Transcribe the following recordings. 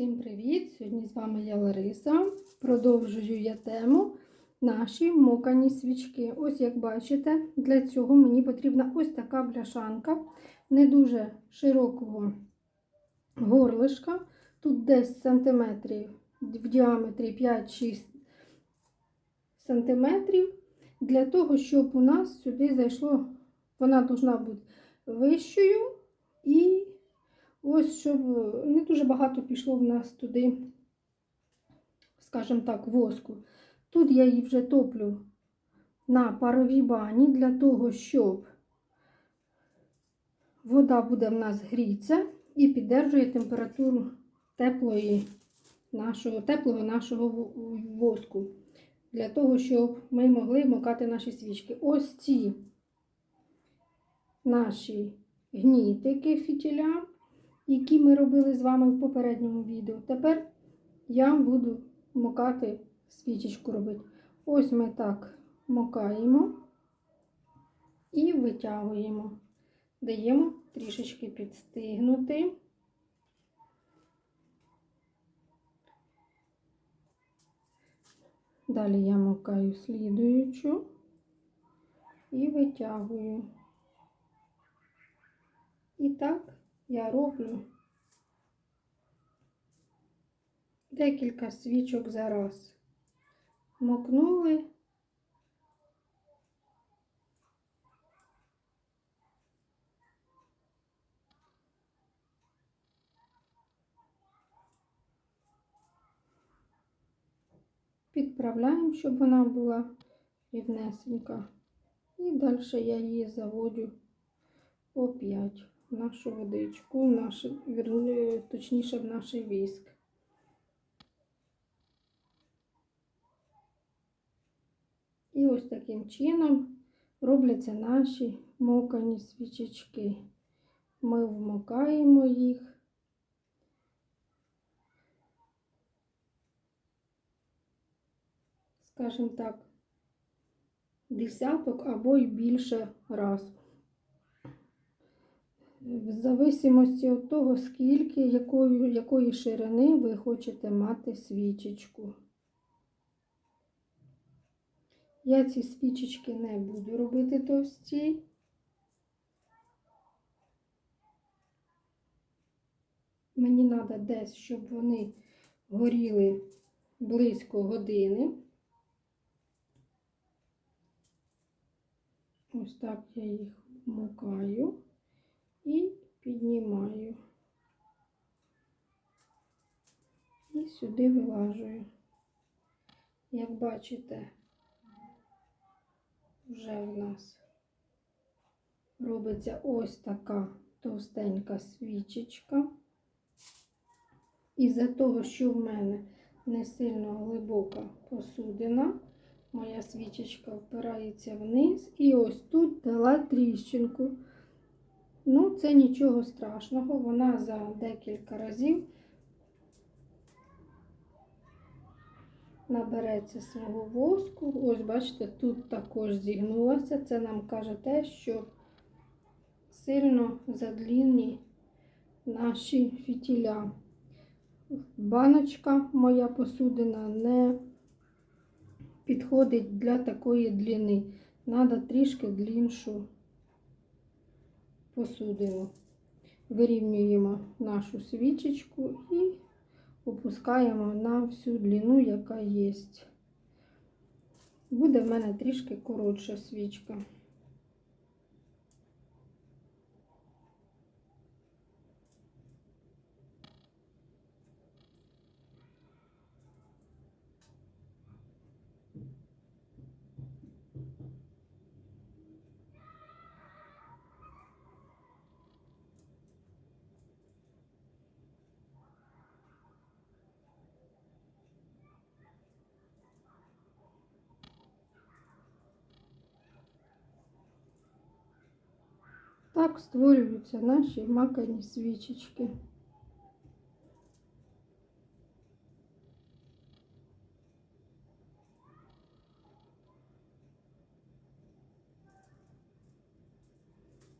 Всім привіт! Сьогодні з вами я Лариса. Продовжую я тему наші мокані свічки. Ось як бачите, для цього мені потрібна ось така бляшанка, не дуже широкого горлишка. Тут десь сантиметрів в діаметрі 5-6 сантиметрів. Для того, щоб у нас сюди зайшло, вона повинна бути вищою і Ось, щоб не дуже багато пішло в нас туди, скажімо так, воску. Тут я її вже топлю на паровій бані для того, щоб вода буде в нас грітися і піддержує температуру теплої нашого, теплого нашого воску. Для того, щоб ми могли мокати наші свічки. Ось ці наші гнітики фітіля які ми робили з вами в попередньому відео. Тепер я буду мокати свічечку робити. Ось ми так мокаємо і витягуємо. Даємо трішечки підстигнути. Далі я мокаю слідуючу і витягую. І так я роблю декілька свічок за раз. Мокнули. Підправляємо, щоб вона була рівнесенька. І далі я її заводжу по 5 нашу водичку, в наш, точніше в наш віск. І ось таким чином робляться наші мокані свічечки. Ми вмокаємо їх. Скажімо так, десяток або й більше раз в зависимості від того, скільки, якої, якої ширини ви хочете мати свічечку. Я ці свічечки не буду робити товсті. Мені треба десь, щоб вони горіли близько години. Ось так я їх вмикаю і піднімаю. І сюди вилажую. Як бачите, вже в нас робиться ось така товстенька свічечка. Із-за того, що в мене не сильно глибока посудина, моя свічечка впирається вниз, і ось тут дала тріщинку. Ну, це нічого страшного, вона за декілька разів набереться свого воску. Ось, бачите, тут також зігнулася. Це нам каже те, що сильно задлінні наші фітіля. Баночка моя посудина не підходить для такої длини. Треба трішки дліншу посудину. Вирівнюємо нашу свічечку і опускаємо на всю длину, яка є. Буде в мене трішки коротша свічка. Так створюються наші макані свічечки.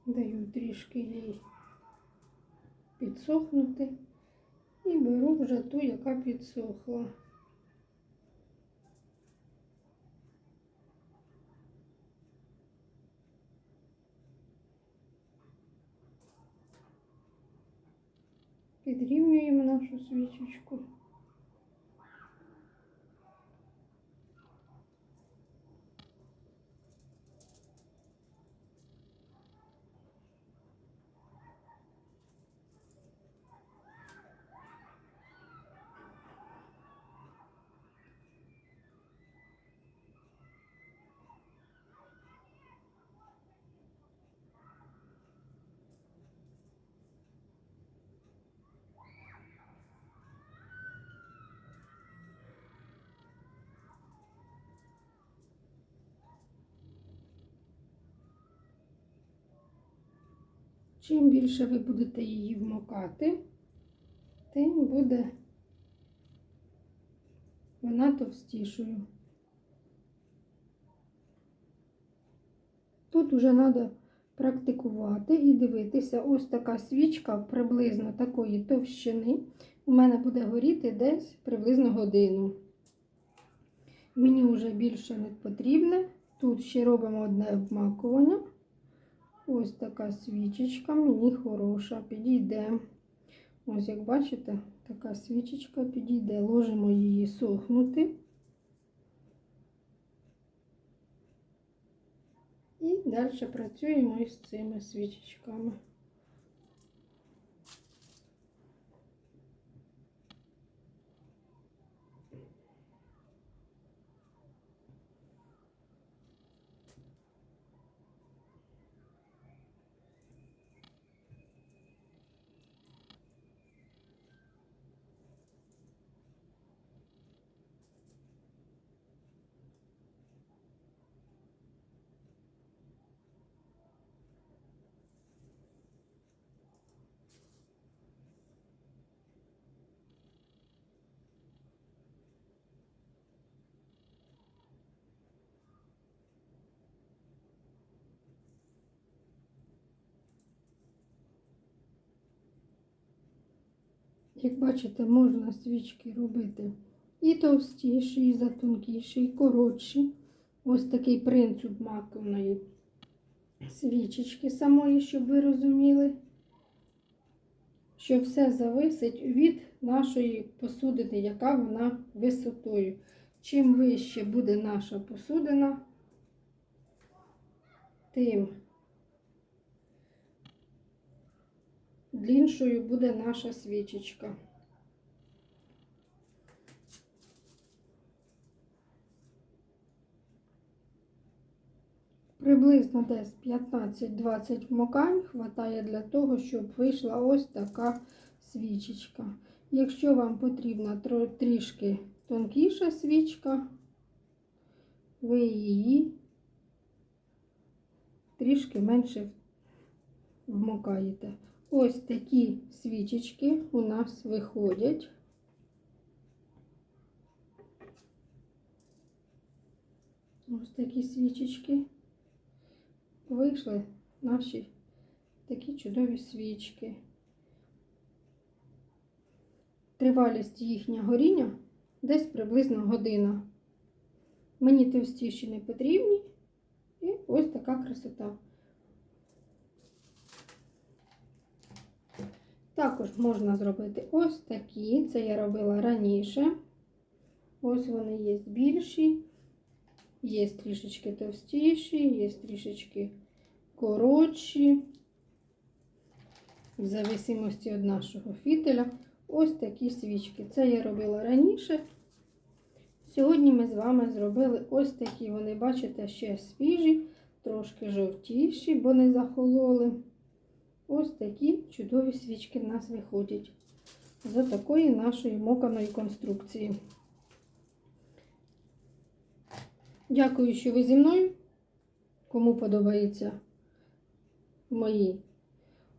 Даю трішки їй підсохнути і беру вже ту, яка підсохла. Підрівнюємо нашу свічечку. Чим більше ви будете її вмокати, тим буде вона товстішою. Тут вже треба практикувати і дивитися, ось така свічка приблизно такої товщини. У мене буде горіти десь приблизно годину. Мені вже більше не потрібне. Тут ще робимо одне обмакування. Ось така свічечка, мені хороша, підійде. Ось, як бачите, така свічечка підійде. Ложимо її сохнути. І далі працюємо із цими свічечками. Як бачите, можна свічки робити і товстіші, і затонкіші, і коротші. Ось такий принцип маковної свічечки самої, щоб ви розуміли, що все зависить від нашої посудини, яка вона висотою. Чим вище буде наша посудина, тим дліншою буде наша свічечка. Приблизно десь 15-20 вмокань хватає для того, щоб вийшла ось така свічечка. Якщо вам потрібна трішки тонкіша свічка, ви її трішки менше вмокаєте. Ось такі свічечки у нас виходять. Ось такі свічечки. Вийшли наші такі чудові свічки. Тривалість їхнього горіння десь приблизно година. Мені товстіші не потрібні. І ось така красота. Також можна зробити ось такі. Це я робила раніше. Ось вони є більші, є трішечки товстіші, є трішечки коротші. В зависимості від нашого фітиля. Ось такі свічки. Це я робила раніше. Сьогодні ми з вами зробили ось такі. Вони, бачите, ще свіжі, трошки жовтіші, бо не захололи. Ось такі чудові свічки в нас виходять з такої нашої моканої конструкції. Дякую, що ви зі мною. Кому подобаються мої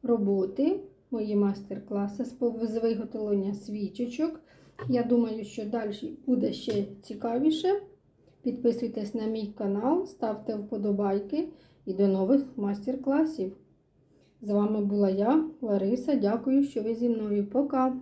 роботи, мої майстер-класи з виготовлення свічечок. Я думаю, що далі буде ще цікавіше. Підписуйтесь на мій канал, ставте вподобайки і до нових майстер-класів. З вами була я, Лариса. Дякую, що ви зі мною. Пока!